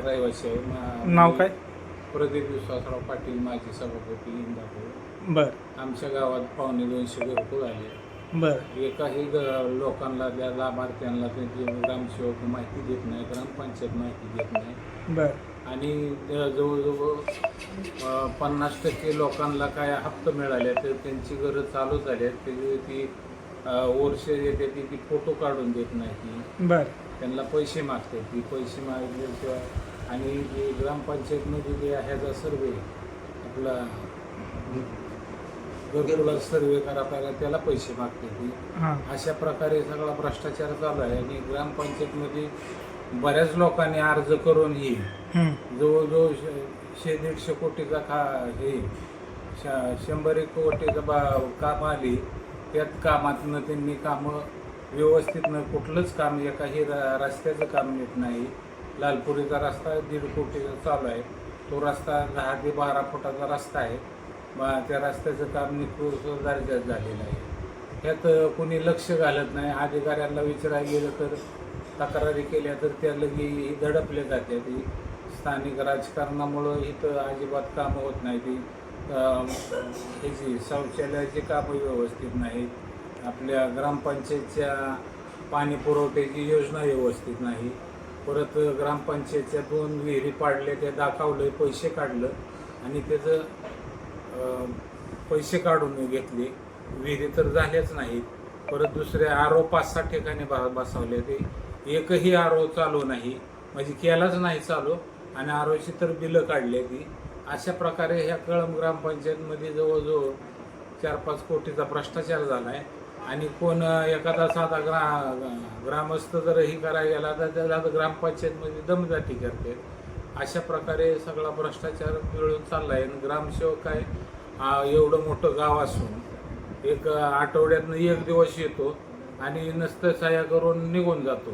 रहिवासी आहे. मा- नाव काय? प्रदीप विश्वासराव पाटील माजी सभापती इंदापूर. बर. आमच्या गावात पावणे दोनशे घरकुल आले बर. एकाही ग- लोकांना त्या लाभार्थ्यांना त्यांची ग्रामसेवक माहिती देत नाही ग्रामपंचायत माहिती देत नाही. बर. आणि अ, जवळजवळ अ, पन्नास टक्के लोकांना काय हप्ते मिळाले तर त्यांची घरं चालू झाली आहेत त्याची ती अ, वर्ष येते ती ती फोटो काढून देत नाही बर. त्यांना पैसे मागते ती. पैसे मागले किंवा आणि जे ग्रामपंचायतमध्ये जे ह्याचा सर्वे आपला घरकुला सर्वे करा पाहिला त्याला पैसे मागते ती. हां. अशा प्रकारे सगळा भ्रष्टाचार चालू आहे आणि ग्रामपंचायतमध्ये बऱ्याच लोकांनी अर्ज करून ही. जवळजवळ श- दीडशे कोटीचा खा हे शंभर एक कोटीचं बा काम आली त्यात कामातनं त्यांनी कामं व्यवस्थित न कुठलंच काम एकाही र- रस्त्याचं काम नीट नाही. लालपुरीचा रस्ता दीड कोटीचा चालू आहे. तो रस्ता दहा ते बारा फुटाचा रस्ता आहे. बा त्या रस्त्याचं काम निकृष्ट दर्जात झालेलं आहे. ह्यात कोणी लक्ष घालत नाही. अधिकाऱ्यांना विचारायला गेलं तर तक्रारी केल्या तर त्या लगी दडपले जाते. ती स्थानिक राजकारणामुळं इथं अजिबात कामं होत नाही ती ह्याची शौचालयाची कामं व्यवस्थित नाहीत. आपल्या ग्रामपंचायतच्या पाणी पुरवठ्याची योजना व्यवस्थित नाही. परत ग्रामपंचायतच्या दोन विहिरी पाडल्या त्या दाखवलं पैसे काढलं आणि त्याचं पैसे काढून घेतले. विहिरी तर झाल्याच नाहीत. परत दुसरे आरो पाच सहा ठिकाणी बा बसवले. ते एकही आरो चालू नाही. म्हणजे केलाच नाही चालू आणि आरोची तर बिलं काढली ती. अशा प्रकारे ह्या कळम ग्रामपंचायतमध्ये जवळजवळ चार पाच कोटीचा भ्रष्टाचार झाला आहे आणि कोण एखादा साधा ग्रा ग्रामस्थ जर ही करायला गेला तर त्याला ग्रामपंचायतमध्ये दमदाटी करते. अशा प्रकारे सगळा भ्रष्टाचार मिळून चालला आहे आणि ग्रामसेवक काय एवढं मोठं गाव असून एक आठवड्यातनं एक दिवस येतो आणि नसतं सह्या करून निघून जातो.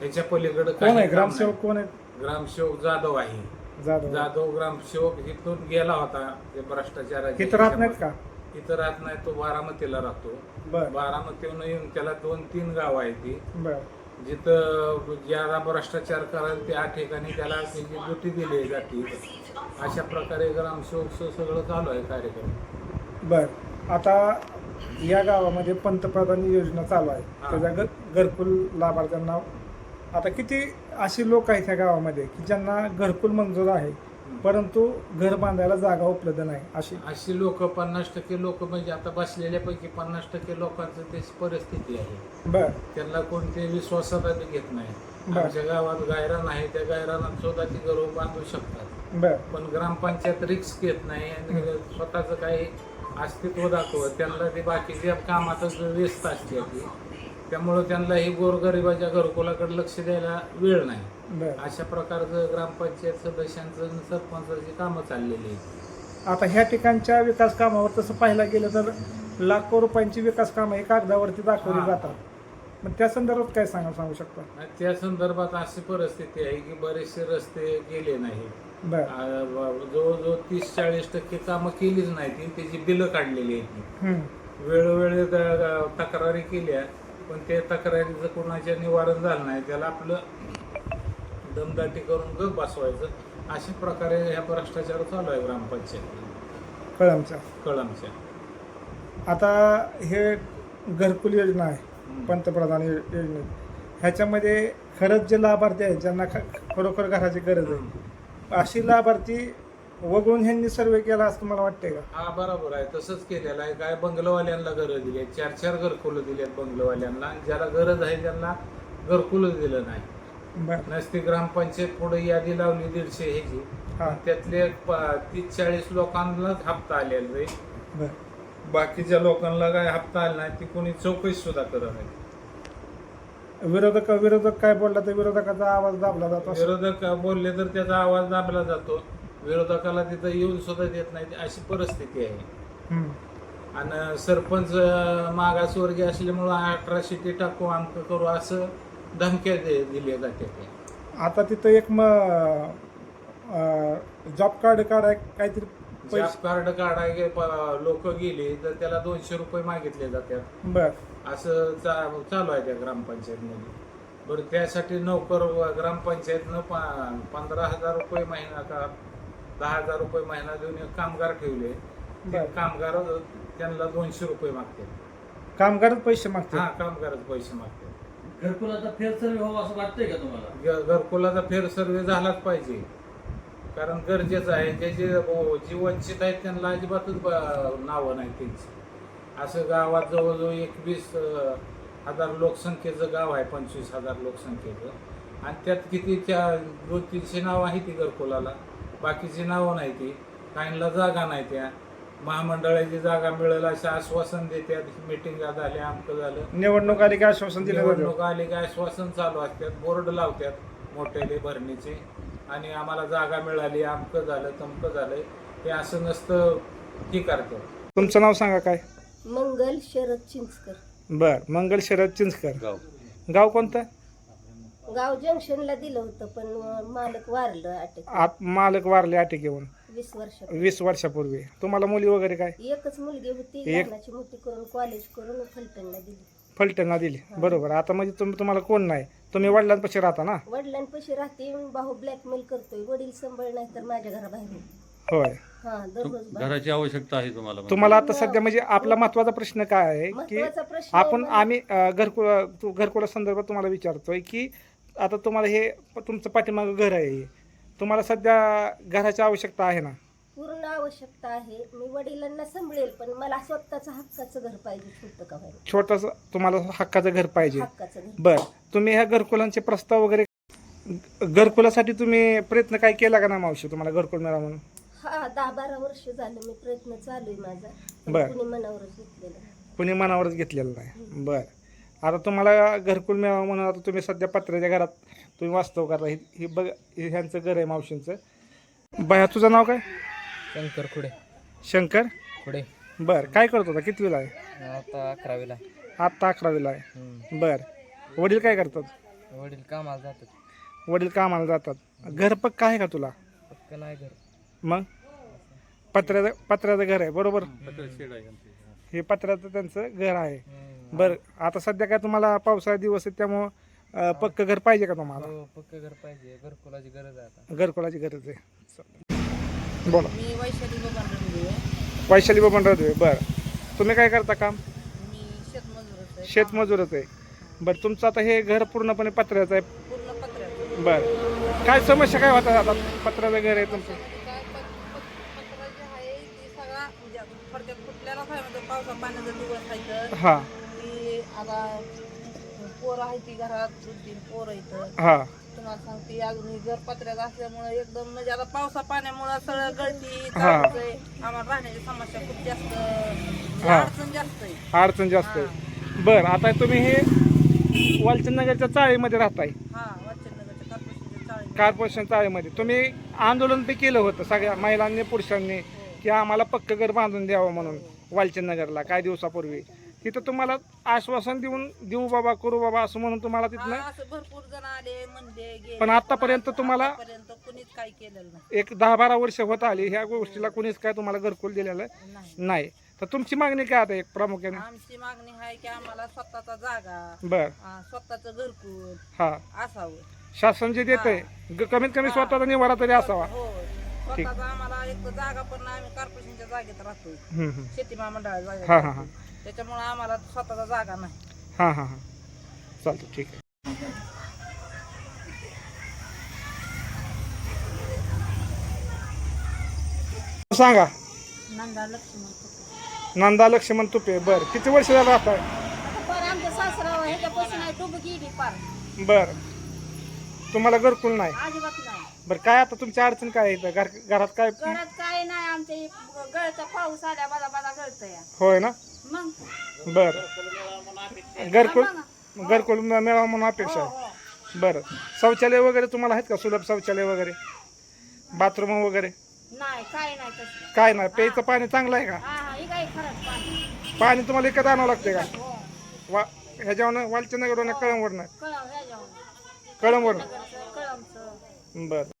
ह्याच्या पलीकडे आहे? ग्रामसेवक कोण आहे? ग्रामसेवक जाधव आहे. जाधव. ग्रामसेवक इथून गेला होता ते नाहीत का? इथं राहत नाही तो बारामतीला राहतो. बर. बारामतीहून येऊन त्याला दोन तीन गाव आहे ती. बर. जिथं ज्यादा भ्रष्टाचार कराल त्या ठिकाणी त्याला त्याची दुटी दिली जाते. अशा प्रकारे ग्रामसेवक सगळं चालू आहे कार्यक्रम. बर. आता या गावामध्ये पंतप्रधान योजना चालू आहे. हा. त्याच्या घरकुल लाभार्थ्यांना आता किती अशी लोक आहेत या गावामध्ये की ज्यांना घरकुल मंजूर आहे? परंतु घर बांधायला जागा उपलब्ध नाही अशी. अशी लोक पन्नास टक्के लोक म्हणजे आता बसलेल्यापैकी पन्नास टक्के लोकांचं तेच परिस्थिती आहे. बर. त्यांना कोणते विश्वासात घेत नाही. आमच्या गावात गायरान आहे त्या गायरानात स्वतः ती घरं बांधू शकतात. बर. पण ग्रामपंचायत रिक्स घेत नाही आणि स्वतःचं काही अस्तित्व दाखवत त्यांना ते बाकीच्या कामातच व्यस्त असते ती. त्यामुळं त्यांना ही गोरगरिबाच्या घरकुलाकडे लक्ष द्यायला वेळ नाही. बर. अशा प्रकारचं ग्रामपंचायत सदस्यांचं आणि सरपंचाची कामं चाललेली आहेत. आता ह्या ठिकाणच्या विकास कामावर तसं पाहायला गेलं तर लाखो रुपयांची विकास कामं हे कागदावरती दाखवली हा. जातात. मग त्या संदर्भात काय सांगा सांगू शकता? आणि त्या संदर्भात अशी परिस्थिती आहे की बरेचसे रस्ते गेले नाही. बर. आ, ब- जवळजवळ तीस चाळीस टक्के कामं केलीच नाही ती. त्याची बिलं काढलेली आहेत हम्म. वेळोवेळी द- द- तक्रारी केल्या. पण ते तक्रारीचं कोणाच्या निवारण झालं नाही त्याला आपलं दमदाटी करून ग बसवायचं. अशा प्रकारे ह्या भ्रष्टाचार चालू आहे ग्रामपंचायत. कळमचा कळमच्या. आता हे घरकुल योजना आहे. पंतप्रधान यो- योजनेत. ह्याच्यामध्ये खरंच जे लाभार्थी आहेत ज्यांना ख- खरोखर घराची गरज आहे अशी लाभार्थी वगळून ह्यांनी सर्वे केला असं मला वाटतंय का? हा बरोबर आहे. तसंच केलेलं आहे. काय बंगलवाल्यांना घरं दिली आहेत चार चार घरकुलं दिली आहेत बंगलवाल्यांना. आणि ज्याला गरज आहे त्यांना घरकुलं दिलं नाही. बर. नसती ग्रामपंचायत पुढे यादी लावली दीडशे ह्याची. हा. त्यातले प- तीस चाळीस लोकांनाच हप्ता आलेला आहे. बर. बाकीच्या लोकांना काय हप्ता आला नाही ती कोणी चौकशी सुद्धा करत नाही. विरोधक विरोधक काय बोलला तर विरोधकाचा आवाज दाबला जातो. विरोधक बोलले तर त्याचा आवाज दाबला जातो. विरोधकाला तिथं येऊन सुद्धा देत नाही अशी परिस्थिती आहे. आणि सरपंच मागासवर्गीय असल्यामुळं अठरा शिटी टाकू अंक करू असं धमक्या दे दिल्या जाते आता तिथं एक मग जॉब कार्ड काढाय काहीतरी जॉब कार्ड काढाय लोक गेले तर त्याला दोनशे रुपये मागितले जातात. बर. असं चा- चालू आहे त्या ग्रामपंचायतमध्ये. बरं त्यासाठी नोकर ग्रामपंचायतनं पंधरा हजार रुपये महिना का दहा हजार रुपये महिना देऊन एक कामगार ठेवले. ते बरं. कामगार त्यांना दोनशे रुपये मागतात कामगारच पैसे मागते? हा कामगारच पैसे मागतात घरकुलाचा फेर सर्वे व्हावा असं वाटतंय का तुम्हाला? ग- घरकुलाचा फेर सर्वे झालाच पाहिजे. कारण गरजेचं आहे. जे जे जी वंचित आहेत त्यांना अजिबातच ब- नावं नाही त्यांची. असं गावात जवळजवळ एकवीस अं, हजार लोकसंख्येचं गाव आहे पंचवीस हजार लोकसंख्येचं. आणि त्यात किती त्या दोन तीनशे नावं आहे ती घरकुलाला. बाकीची नावं नाही ती. काहींना जागा नाही त्या. महामंडळाची जागा मिळेल असं आश्वासन देतात मिटिंग झाल्या आमकं झालं. निवडणूक आली की आश्वासन दिलं जातं. निवडणूक आली काय श्वासन चालू असतात. बोर्ड लावतात मोठेले भरणीचे. आणि आम्हाला जागा मिळाली अमकं झालं तमकं झालं. ते असं नसतं हे करतात. तुमचं नाव सांगा काय? मंगल शरद चिंचकर. बर मंगल शरद चिंचकर. गाव. गाव कोणतं? गाव जंक्शनला दिलं होतं पण मालक वारलं अटक. आप मालक वारले अटक येऊन वीस वर्ष वीस वर्षापूर्वी. तुम्हाला मुली वगैरे काय? एकच मुलगी होती एक- लहानाची मोठी करून कॉलेज करून फलटणला दिली. फलटणला दिली. बरोबर. आता म्हणजे तुम्ही तुम्हाला कोण नाही? तुम्ही वडिलांपाशी राहता ना? वडिलांपाशी राहते भाऊ ब्लॅकमेल करतोय वडील संभळ नाही तर माझ्या घराबाहेर होय. हा दररोज बाहेर. घराची आवश्यकता आहे तुम्हाला म्हणजे. तुम्हाला आता सध्या म्हणजे आपला महत्त्वाचा प्रश्न काय आहे की महत्त्वाचा प्रश्न आपण आहे आम्ही अ, घरकुल तू- घरकुला संदर्भात तुम्हाला विचारतोय की आता तुम्हाला हे तुमचं पाठीमागं घर आहे हे. तुम्हाला सध्या घराची आवश्यकता आहे ना? पूर्ण आवश्यकता आहे. मी वडिलांना सांभाळेल पण मला स्वतःचं हक्काचं घर पाहिजे छोटं का व्हायला. छोटस तुम्हाला हक्काचं घर पाहिजे. हक्काचं घर. बर तुम्ही ह्या घरकुलांचे प्रस्ताव वगैरे घरकुलासाठी तुम्ही प्रयत्न काय केला का ना मावशी तुम्हाला घरकुल मिळा म्हणून? हा दहा बारा वर्ष झालं मी प्रयत्न चालू आहे माझा पण बर. कुणी मनावरच घेतलेलं नाही. कुणी मनावरच घेतलेलं नाही. बर. आता तुम्हाला घरकुल मिळावं म्हणून आता तुम्ही सध्या पत्र्याच्या घरात तुम्ही वास्तव करता. ही ही बघ हे ह्यांचं घर आहे मावशींचं. बाया तुझं नाव काय? शंकर खुडे. शंकर? खुडे. बर काय करत होता? कितवीला आहे? आता अकरावीला आहे. आत्ता अकरावीला आहे. हम्म. बर. वडील काय करतात? वडील कामाला जातात. वडील कामाला जातात. घर पक्का आहे का तुला? पक्क नाही घर. मग? पत्र्याचं पत्र्याचं घर आहे बरोबर. हे पत्र्याचं त्यांचं घर आहे. हम्म. बर आता सध्या काय तुम्हाला पावसाळा दिवस आहे त्यामुळं पक्क घर पाहिजे का तुम्हाला? हो पक्क घर पाहिजे. घरकुलाची गरज आहे आता. घरकुलाची गरज आहे. बोला. मी वैशाली बबन रणदिवे वैशाली बबन रदवे बर. तुम्ही काय करता काम? मी शेतमजूरच आहे. शेतमजूरच आहे. बरं तुमचं आता हे घर पूर्णपणे पत्र्याचं आहे. पूर्ण पत्र्याचं. बर. काय समस्या काय होतात आता पत्र्याचं घर आहे तुमचं? काय पत- पत- पत्र जे आहे ते सगळा म्हणजे म्हणजे पावसा पाण्याचा दिवस आहे तर. हां. की आता पोरं आहे ती घरात दोन तीन पोरं इथं. हां. तुम्हाला सांगते अजून हे घर पत्र्यात असल्यामुळे एकदम म्हणजे आता पावसा पाण्यामुळे सगळं गळती हा. आम्हाला राहण्याची समस्या खूप जास्त म्हणजे हा. अडचण जास्त आहे. अडचण जास्त आहे. बरं आता तुम्ही हे वालचंदनगरच्या चाळीमध्ये राहताय. हा कॉर्पोरेशनच्या कॉर्पोरेशन चाळीमध्ये. तुम्ही आंदोलन ते केलं होतं सगळ्या महिलांनी पुरुषांनी की आम्हाला पक्क घर बांधून द्यावं म्हणून वालचंदनगरला काही दिवसापूर्वी. तिथं तुम्हाला आश्वासन देऊन देऊ बाबा करू बाबा असं म्हणून तुम्हाला तिथनं असं भरपूर जण आले म्हणले गेले. पण आतापर्यंत तुम्हाला- आतापर्यंत कुणीच काही केलेलं नाही. एक दहा बारा वर्ष होत आली ह्या गोष्टीला कुणीच काय तुम्हाला घरकुल दिलेलं नाही. नाही. तर तुमची मागणी काय आता एक प्रामुख्याने? आमची मागणी आहे की आम्हाला स्वतःचा जागा बर. हा, स्वतःचं घरकुल हा. असावं. शासन जे देत आहे कमीत कमी स्वतःचा निवारा तरी असावा. हो. स्वतःचा आम्हाला एक जागा पण नाही, आम्ही कॉर्पोरेशनच्या जागेत हम्म, हम्म. शेती हा हा हा. त्याच्यामुळे आम्हाला स्वतःचा जागा नाही. हां हां हां. चालतं ठीक आहे. सांगा. नंदा लक्ष्मण नंदा लक्ष्मण तुपे. बर. किती वर्ष झालं सासरा ह्याच्यापासून आहे गेली पार बर. तुम्हाला घरकुल नाही. अजिबात नाही. बरं काय आता तुमची अडचण काय आहे? घर घरात काय काय नाही आमच्या गळतं पाऊस आल्या बादा बादा गळतं या होय ना? मग? बर. घरकुल घरकुल मिळ- मिळावं म्हणून अपेक्षा आहे. बरं. शौचालय वगैरे तुम्हाला आहेत का? सुलभ शौचालय वगैरे? बाथरूम वगैरे? नाही काय नाही तसलं काय नाही? प्यायचं पाणी चांगलं आहे का? हा हा ही खरंच पाणी. पाणी तुम्हाला विकत आणावं लागते का? हो. वा ह्याच्यावर कळम ह्याच्यावर कळमवडनं नगरचं कळमचं बरं.